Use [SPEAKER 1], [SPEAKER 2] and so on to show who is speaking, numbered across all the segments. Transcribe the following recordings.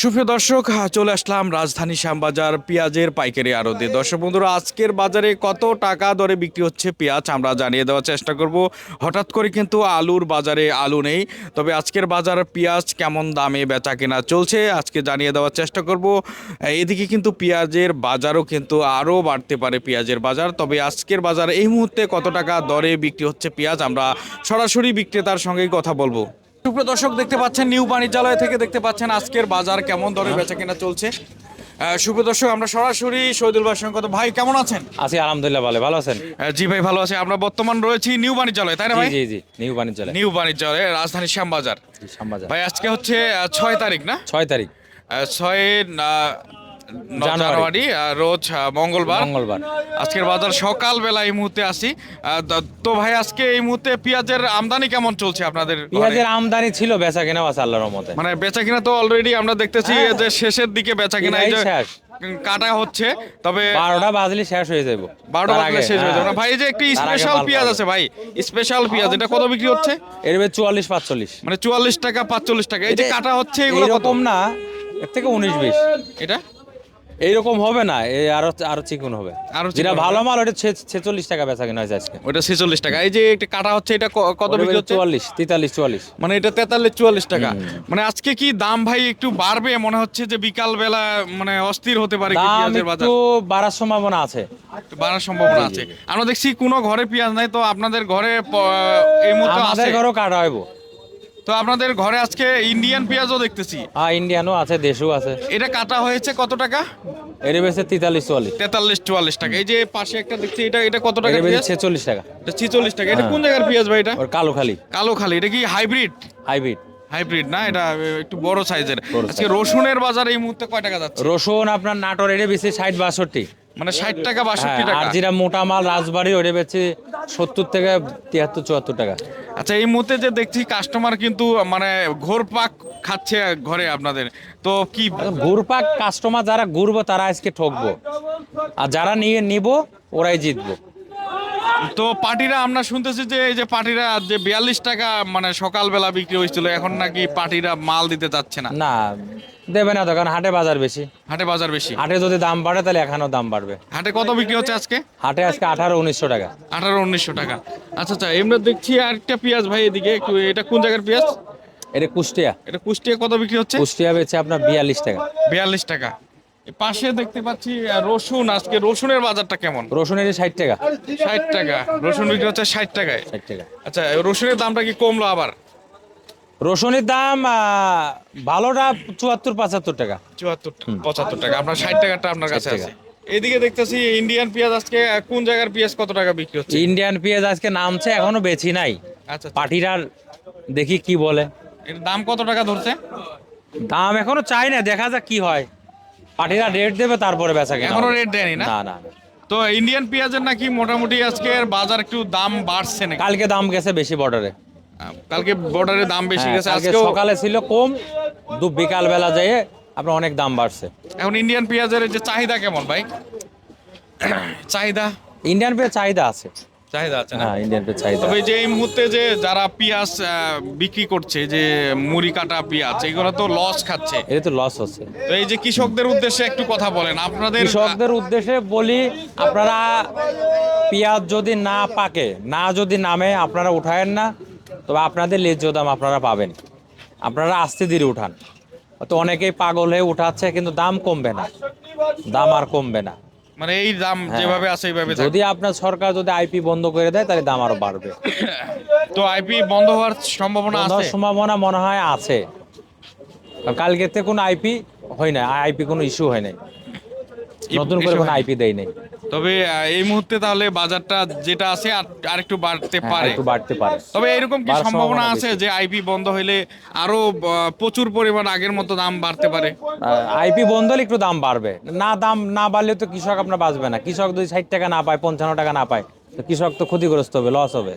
[SPEAKER 1] সুপ্রিয় দর্শক, চলে আসলাম রাজধানী শ্যামবাজার পেঁয়াজের পাইকারি আড়তে। দর্শক বন্ধুরা, আজকের বাজারে কত টাকা দরে বিক্রি হচ্ছে পেঁয়াজ আমরা জানিয়ে দেওয়ার চেষ্টা করব। হঠাৎ করে কিন্তু আলুর বাজারে আলু নেই, তবে আজকের বাজার পেঁয়াজ কেমন দামে বেচা কেনা চলছে আজকে জানিয়ে দেওয়ার চেষ্টা করব। এদিকে কিন্তু পেঁয়াজের বাজারও কিন্তু আরও বাড়তে পারে পেঁয়াজের বাজার, তবে আজকের বাজার এই মুহূর্তে কত টাকা দরে বিক্রি হচ্ছে পেঁয়াজ আমরা সরাসরি বিক্রেতার সঙ্গেই কথা বলব। সুপ্রিয় দর্শক দেখতে পাচ্ছেন নিউ বাণিজ্যালয় থেকে দেখতে পাচ্ছেন আজকের বাজার কেমন দরে বেচা কেনা চলছে। সুপ্রিয় দর্শক আমরা সরাসরি শহীদুল ভাইয়ের সঙ্গে ভাই কেমন আছেন?
[SPEAKER 2] আছি আলহামদুলিল্লাহ ভালো ভালো আছেন?
[SPEAKER 1] জি ভাই ভালো আছি। আমরা বর্তমান রয়েছি নিউ বাণিজ্যালয় তাই না ভাই?
[SPEAKER 2] জি জি নিউ বাণিজ্যালয়।
[SPEAKER 1] নিউ বাণিজ্যালয় রাজধানী শ্যামবাজার।
[SPEAKER 2] শ্যামবাজার।
[SPEAKER 1] ভাই আজকে হচ্ছে ছয় তারিখ না?
[SPEAKER 2] ছয় তারিখ।
[SPEAKER 1] ছয়
[SPEAKER 2] জানুয়ারি।
[SPEAKER 1] রোজ মঙ্গলবার।
[SPEAKER 2] মঙ্গলবার।
[SPEAKER 1] আজকের বাজার সকালবেলা এই মুহূর্তে আসি। তো ভাই আজকে এই মুহূর্তে পেঁয়াজের আমদানি কেমন চলছে আপনাদের
[SPEAKER 2] পেঁয়াজের আমদানি ছিল বেচা কেনাও আছে আল্লাহর রহমতে।
[SPEAKER 1] মানে বেচা কিনা তো অলরেডি আমরা দেখতেছি
[SPEAKER 2] হ্যাঁ।
[SPEAKER 1] যে শেষের দিকে বেচা কিনা এই যে কাটা হচ্ছে তবে
[SPEAKER 2] বারোটা বাজলে শেষ হয়ে যাব
[SPEAKER 1] বারোটা বাজলে শেষ হয়ে যাবে
[SPEAKER 2] হ্যাঁ।
[SPEAKER 1] ভাই যে একটি স্পেশাল পেঁয়াজ আছে ভাই স্পেশাল পেঁয়াজ এটা কত বিক্রি হচ্ছে?
[SPEAKER 2] এর চুয়াল্লিশ পাঁচচল্লিশ।
[SPEAKER 1] মানে চুয়াল্লিশ টাকা পাঁচচল্লিশ টাকা। এই যে কাটা হচ্ছে এগুলো কত?
[SPEAKER 2] না এর থেকে উনিশ বিশ।
[SPEAKER 1] এটা?
[SPEAKER 2] এইরকম হবে না এই আরও আরও চিকুন হবে।
[SPEAKER 1] আরও
[SPEAKER 2] যেটা ভালো মাল ওটা ছেচল্লিশ টাকা বেচা কেনা হয়েছে আজকে।
[SPEAKER 1] ওটা ছেচল্লিশ টাকা। এই যে একটা কাটা হচ্ছে এটা কত বিক্রি হচ্ছে?
[SPEAKER 2] চুয়াল্লিশ তেতাল্লিশ চুয়াল্লিশ।
[SPEAKER 1] মানে এটা তেতাল্লিশ চুয়াল্লিশ টাকা। মানে আজকে কি দাম ভাই একটু বাড়বে? মনে হচ্ছে যে বিকাল বেলা মানে অস্থির হতে পারে
[SPEAKER 2] দাম একটু বাড়ার সম্ভাবনা আছে।
[SPEAKER 1] বাড়ার সম্ভাবনা আছে। আমরা দেখছি কোনো ঘরে পেঁয়াজ নাই তো আপনাদের ঘরে এই মুহূর্তে
[SPEAKER 2] আমাদের ঘরেও কাটা হইব।
[SPEAKER 1] তো আপনাদের ঘরে আজকে ইন্ডিয়ান পেঁয়াজও দেখতেছি।
[SPEAKER 2] হ্যাঁ ইন্ডিয়ানও আছে দেশও আছে।
[SPEAKER 1] এটা কাটা হয়েছে কত টাকা?
[SPEAKER 2] এর বেশি তেতাল্লিশ চুয়াল্লিশ।
[SPEAKER 1] তেতাল্লিশ চুয়াল্লিশ টাকা। এই যে পাশে একটা দেখছি এটা এটা কত টাকা
[SPEAKER 2] এর ছেচল্লিশ টাকা।
[SPEAKER 1] এটা ছিচল্লিশ টাকা। এটা
[SPEAKER 2] হ্যাঁ।
[SPEAKER 1] কোন জায়গার পেঁয়াজ ভাই এটা?
[SPEAKER 2] কালো খালি
[SPEAKER 1] কালো খালি এটা কি হাইব্রিড?
[SPEAKER 2] হাইব্রিড।
[SPEAKER 1] হাইব্রিড না? এটা একটু বড় সাইজের। আজকে রসুনের বাজার এই মুহূর্তে কয় টাকা যাচ্ছে?
[SPEAKER 2] রসুন আপনার নাটোর এটা বেশি ষাট বাষট্টি।
[SPEAKER 1] মানে ষাট টাকা বাষট্টি
[SPEAKER 2] হ্যাঁ, আর
[SPEAKER 1] টাকা
[SPEAKER 2] যেটা মোটা মাল রাজবাড়ি ওটা বেচে সত্তর থেকে তিয়াত্তর চুয়াত্তর টাকা।
[SPEAKER 1] আচ্ছা এই মুহূর্তে যে দেখছি কাস্টমার কিন্তু মানে ঘোর পাক খাচ্ছে ঘরে আপনাদের। তো কি
[SPEAKER 2] ঘুরপাক কাস্টমার যারা ঘুরবো তারা আজকে ঠকবো। আর যারা নিয়ে নিব ওরাই জিতবো।
[SPEAKER 1] তো পার্টিরা আমরা শুনতেছি যে এই যে পার্টিরা যে বিয়াল্লিশ টাকা মানে সকালবেলা বিক্রি হয়েছিল এখন নাকি পার্টিরা মাল দিতে চাচ্ছে না?
[SPEAKER 2] না দেবে না তো কারণ হাটে বাজার বেশি।
[SPEAKER 1] হাটে বাজার বেশি।
[SPEAKER 2] হাটে যদি দাম বাড়ে তাহলে এখানেও দাম বাড়বে।
[SPEAKER 1] হাটে কত বিক্রি হচ্ছে আজকে?
[SPEAKER 2] হাটে আজকে আঠারো উনিশশো টাকা।
[SPEAKER 1] আঠারো উনিশশো টাকা। আচ্ছা আচ্ছা এমনি দেখছি আরেকটা পেঁয়াজ ভাই এদিকে একটু এটা কোন জায়গার পেঁয়াজ?
[SPEAKER 2] এটা কুষ্টিয়া।
[SPEAKER 1] এটা কুষ্টিয়া কত বিক্রি হচ্ছে?
[SPEAKER 2] কুষ্টিয়া বেচে আপনার বিয়াল্লিশ টাকা।
[SPEAKER 1] বিয়াল্লিশ টাকা। পাশে দেখতে পাচ্ছি রসুন আজকে রসুনের বাজারটা কেমন?
[SPEAKER 2] রসুনের ষাট টাকা।
[SPEAKER 1] ষাট টাকা। রসুন বিক্রি হচ্ছে ষাট টাকায়।
[SPEAKER 2] ষাট টাকা।
[SPEAKER 1] আচ্ছা রসুনের দামটা কি কমলো আবার?
[SPEAKER 2] রসুনের দাম ভালোটা চুয়াত্তর পঁচাত্তর টাকা।
[SPEAKER 1] চুয়াত্তর পঁচাত্তর টাকা। আপনার ষাট টাকাটা আপনার কাছে আছে। এদিকে দেখতেছি ইন্ডিয়ান পেঁয়াজ আজকে কোন জায়গার পেঁয়াজ কত টাকা বিক্রি হচ্ছে?
[SPEAKER 2] ইন্ডিয়ান পেঁয়াজ আজকে নামছে এখনও বেচি নাই।
[SPEAKER 1] আচ্ছা
[SPEAKER 2] পাটিরার দেখি কি বলে।
[SPEAKER 1] এর দাম কত টাকা ধরছে?
[SPEAKER 2] দাম এখনও চাই না দেখা যাক কি হয়। পাটিরা রেট দেবে তারপরে বেচা কেনা এখনও
[SPEAKER 1] রেট দেয়নি না?
[SPEAKER 2] না না না।
[SPEAKER 1] তো ইন্ডিয়ান পেঁয়াজের নাকি মোটামুটি আজকে বাজার একটু দাম বাড়ছে নাকি?
[SPEAKER 2] কালকে দাম গেছে বেশি বর্ডারে।
[SPEAKER 1] কালকে বর্ডারে দাম বেশি গেছে
[SPEAKER 2] কালকে
[SPEAKER 1] আজকে
[SPEAKER 2] সকালে ছিল কম দু বিকাল বেলা যেয়ে আপনার অনেক দাম বাড়ছে।
[SPEAKER 1] এখন ইন্ডিয়ান পেঁয়াজের যে চাহিদা কেমন ভাই? চাহিদা?
[SPEAKER 2] ইন্ডিয়ান পেঁয়াজ চাহিদা আছে।
[SPEAKER 1] চাহিদা আছে না?
[SPEAKER 2] হ্যাঁ ইন্ডিয়ান পেঁয়াজ চাহিদা
[SPEAKER 1] তবে যে এই মুহূর্তে যে যারা পেঁয়াজ বিক্রি করছে যে মুড়ি কাটা পেঁয়াজ এগুলো তো লস খাচ্ছে।
[SPEAKER 2] এটা তো লস হচ্ছে।
[SPEAKER 1] তো এই যে কৃষকদের উদ্দেশ্যে একটু কথা বলেন আপনাদের
[SPEAKER 2] কৃষকদের উদ্দেশ্যে বলি আপনারা পেঁয়াজ যদি না পাকে না যদি নামে আপনারা উঠায়েন না। তবে আপনাদের লেজ্জ দাম আপনারা পাবেন। আপনারা আস্তে ধীরে উঠান। তো অনেকেই পাগল হয়ে উঠাচ্ছে কিন্তু দাম কমবে না। দাম আর কমবে না।
[SPEAKER 1] মানে এই দাম
[SPEAKER 2] হ্যাঁ।
[SPEAKER 1] যেভাবে আছে এইভাবে
[SPEAKER 2] যদি আপনার সরকার যদি আইপি বন্ধ করে দেয় তাহলে দাম আরও বাড়বে।
[SPEAKER 1] তো আইপি বন্ধ হওয়ার সম্ভাবনা আছে?
[SPEAKER 2] সম্ভাবনা মনে হয় আছে। কালকেতে কোনো আইপি হয় না আইপি কোনো ইস্যু হয় নাই। নতুন করে কোনো আইপি দেয় নাই।
[SPEAKER 1] তবে এই মুহূর্তে তাহলে বাজারটা যেটা আছে আর আরেকটু বাড়তে
[SPEAKER 2] হ্যাঁ,
[SPEAKER 1] পারে।
[SPEAKER 2] একটু বাড়তে পারে।
[SPEAKER 1] তবে এরকম কি সম্ভাবনা আছে যে আইপি বন্ধ হইলে আরও প্রচুর পরিমাণ আগের মতো দাম বাড়তে পারে?
[SPEAKER 2] আইপি বন্ধ হলে একটু দাম বাড়বে। না দাম না বাড়লে তো কৃষক আপনার বাঁচবে না। কৃষক যদি ষাট টাকা না পায় পঞ্চান্ন টাকা না পায় তো কৃষক তো ক্ষতিগ্রস্ত হবে লস হবে।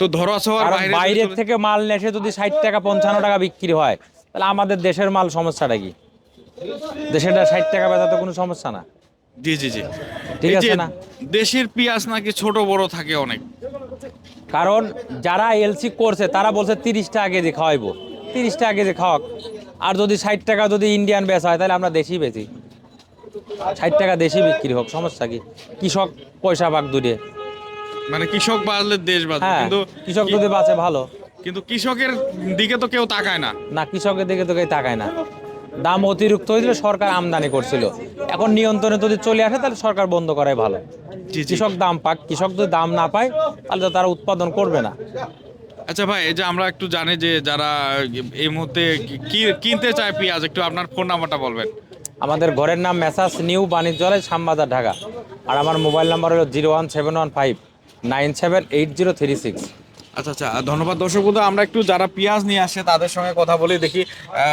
[SPEAKER 1] তো ধরা ছোঁয়ার বাইরে
[SPEAKER 2] বাইরের থেকে মাল নেসে যদি ষাট টাকা পঞ্চান্ন টাকা বিক্রি হয় তাহলে আমাদের দেশের মাল সমস্যাটা কি? দেশেরটা ষাট টাকা বেচা তো কোনো সমস্যা না।
[SPEAKER 1] জি জি জি।
[SPEAKER 2] ঠিক আছে না?
[SPEAKER 1] দেশের পেঁয়াজ নাকি ছোট বড় থাকে অনেক।
[SPEAKER 2] কারণ যারা এলসি করছে তারা বলছে তিরিশ টাকা কেজি খাওয়াইবো। তিরিশ টাকা কেজি খাওয়াক। আর যদি ষাট টাকা যদি ইন্ডিয়ান বেচা হয় তাহলে আমরা দেশি বেচি। ষাট টাকা দেশি বিক্রি হোক সমস্যা কি? কৃষক পয়সা পাক দূরে
[SPEAKER 1] মানে কৃষক বাজলে দেশ বাজবে
[SPEAKER 2] হ্যাঁ
[SPEAKER 1] কিন্তু
[SPEAKER 2] কৃষক যদি বাঁচে ভালো।
[SPEAKER 1] কিন্তু কৃষকের দিকে তো কেউ তাকায় না।
[SPEAKER 2] না কৃষকের দিকে তো কেউ তাকায় না। দাম অতিরিক্ত হয়েছিল সরকার আমদানি করছিল। এখন নিয়ন্ত্রণে যদি চলে আসে তাহলে সরকার বন্ধ করাই ভালো। কৃষক দাম পাক কৃষক যদি দাম না পায় তাহলে তো তারা উৎপাদন করবে না।
[SPEAKER 1] আচ্ছা ভাই এই যে আমরা একটু জানি যে যারা এই মুহূর্তে কি- কিনতে চায় পেঁয়াজ একটু আপনার ফোন নাম্বারটা বলবেন।
[SPEAKER 2] আমাদের ঘরের নাম মেসাস নিউ বাণিজ্যালয় শ্যামবাজার ঢাকা। আর আমার মোবাইল নাম্বার হলো zero one seven one five nine seven eight zero three six.
[SPEAKER 1] আচ্ছা আচ্ছা ধন্যবাদ দর্শক বন্ধু আমরা একটু যারা পেঁয়াজ নিয়ে আসে তাদের সঙ্গে কথা বলে দেখি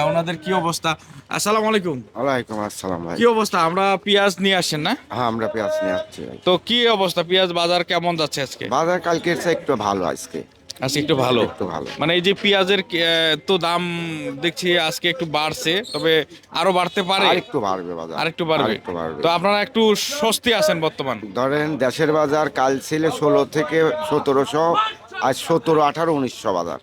[SPEAKER 1] ওনাদের কি অবস্থা। আসসালামু আলাইকুম।
[SPEAKER 3] ওয়ালাইকুম আসসালাম ভাই।
[SPEAKER 1] কি অবস্থা? আমরা পেঁয়াজ নিয়ে আসেন না?
[SPEAKER 3] হ্যাঁ আমরা পেঁয়াজ নিয়ে আসছি
[SPEAKER 1] তো কি অবস্থা? পেঁয়াজ বাজার কেমন যাচ্ছে আজকে?
[SPEAKER 3] বাজার কালকের চেয়ে একটু ভালো আজকে।
[SPEAKER 1] আজকে একটু ভালো?
[SPEAKER 3] একটু ভালো।
[SPEAKER 1] মানে এই যে পেঁয়াজের তো দাম দেখছি আজকে একটু বাড়ছে তবে আরও বাড়তে পারে?
[SPEAKER 3] আর একটু বাড়বে বাজার।
[SPEAKER 1] আরেকটু বাড়বে?
[SPEAKER 3] আরেকটু বাড়বে।
[SPEAKER 1] তো আপনারা একটু স্বস্তি আছেন বর্তমান?
[SPEAKER 3] ধরেন দেশের বাজার কাল ছিল ষোলো থেকে সতেরোশো আজ সতেরো আঠারো উনিশশো বাজার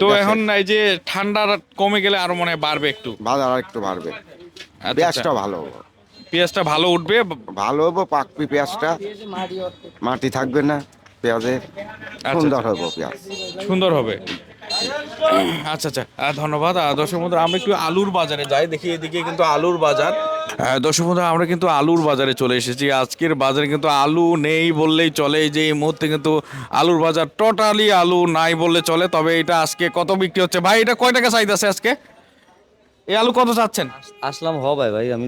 [SPEAKER 1] তো এখন এই যে ঠান্ডা কমে গেলে আরও মনে হয় বাড়বে একটু?
[SPEAKER 3] বাজার আর একটু বাড়বে।
[SPEAKER 1] আচ্ছা,
[SPEAKER 3] পেঁয়াজটা
[SPEAKER 1] আচ্ছা।
[SPEAKER 3] ভালো হব।
[SPEAKER 1] পেঁয়াজটা ভালো উঠবে?
[SPEAKER 3] ভালো হব পাকপি পেঁয়াজটা। মাটি থাকবে না পেঁয়াজের।
[SPEAKER 1] আচ্ছা।
[SPEAKER 3] সুন্দর হবে পেঁয়াজ।
[SPEAKER 1] সুন্দর হবে। আচ্ছা আচ্ছা। ধন্যবাদ। দর্শক বন্ধুরা আমরা একটু আলুর বাজারে যাই। দেখি এদিকে কিন্তু আলুর বাজার। দর্শক বন্ধুরা আমরা কিন্তু আলুর বাজারে চলে এসেছি। আজকের বাজারে কিন্তু আলু নেই বললেই চলে। যে এই মুহূর্তে কিন্তু আলুর বাজার টোটালি আলু নাই বললে চলে। তবে এটা আজকে কত বিক্রি হচ্ছে? ভাই এটা কয় টাকা চাইতে আছে আজকে? এই আলু কত চাচ্ছেন?
[SPEAKER 4] আসলাম হবে ভাই আমি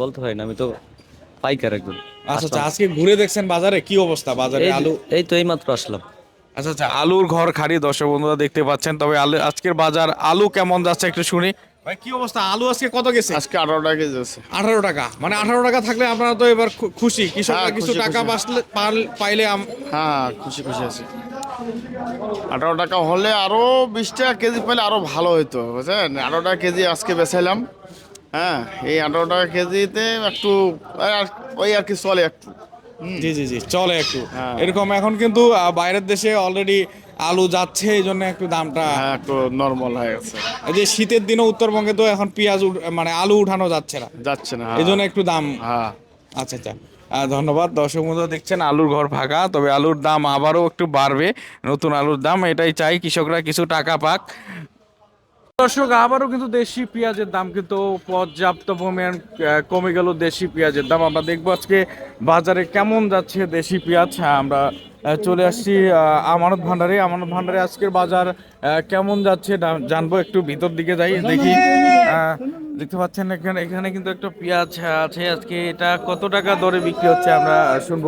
[SPEAKER 4] বলতে পারি না আমি তো পাইকার একজন।
[SPEAKER 1] আচ্ছা আচ্ছা আজকে ঘুরে দেখছেন বাজারে? কি অবস্থা বাজারে আলু?
[SPEAKER 4] এই তো এইমাত্র আসলাম।
[SPEAKER 1] আচ্ছা আচ্ছা আলুর ঘর খাড়ি দর্শক বন্ধুরা দেখতে পাচ্ছেন। তবে আলু আজকের বাজার আলু কেমন যাচ্ছে একটু শুনি। ভাই কি অবস্থা? আলু আজকে কত গেছে?
[SPEAKER 5] আজকে আঠারো টাকা কেজি আছে।
[SPEAKER 1] আঠারো টাকা। মানে আঠারো টাকা থাকলে আপনারা তো এবার খুশি। কৃষকরা
[SPEAKER 5] হ্যাঁ,
[SPEAKER 1] কিছু টাকা বাঁচলে পাইলে
[SPEAKER 5] হ্যাঁ খুশি খুশি আছি। আঠারো টাকা হলে আরও বিশ টাকা কেজি পেলে আরও ভালো হতো বুঝছেন? আঠারো টাকা কেজি আজকে বেচাইলাম। হ্যাঁ এই আঠারো টাকা কেজিতে একটু ওই আর- ওই আর কি চলে একটু।
[SPEAKER 1] জি জি জি চলে একটু।
[SPEAKER 5] হ্যাঁ।
[SPEAKER 1] এরকম এখন কিন্তু বাইরের দেশে অলরেডি আলু যাচ্ছে এই জন্য একটু দামটা
[SPEAKER 5] হ্যাঁ একটু নর্মাল হয়ে গেছে।
[SPEAKER 1] এই যে শীতের দিনে উত্তরবঙ্গে তো এখন পেঁয়াজ উঠ- মানে আলু উঠানো যাচ্ছে না।
[SPEAKER 5] যাচ্ছে না
[SPEAKER 1] এই জন্য একটু দাম
[SPEAKER 5] হ্যাঁ।
[SPEAKER 1] আচ্ছা আচ্ছা। ধন্যবাদ। দর্শক বন্ধু দেখছেন আলুর ঘর ফাঁকা তবে আলুর দাম আবারও একটু বাড়বে। নতুন আলুর দাম এটাই চাই কৃষকরা কিছু টাকা পাক। দর্শক আবারও কিন্তু দেশি পেঁয়াজের দাম কিন্তু পর্যাপ্ত পরিমাণ কমে গেল দেশি পেঁয়াজের দাম। আমরা দেখব আজকে বাজারে কেমন যাচ্ছে দেশি পেঁয়াজ। হ্যাঁ, আমরা চলে আসছি আমানত ভান্ডারে। আমানত ভান্ডারে আজকের বাজার কেমন যাচ্ছে জানব, একটু ভিতর দিকে যাই, দেখি। দেখতে পাচ্ছেন এখানে এখানে কিন্তু একটা পেঁয়াজ আছে, আজকে এটা কত টাকা দরে বিক্রি হচ্ছে আমরা শুনব।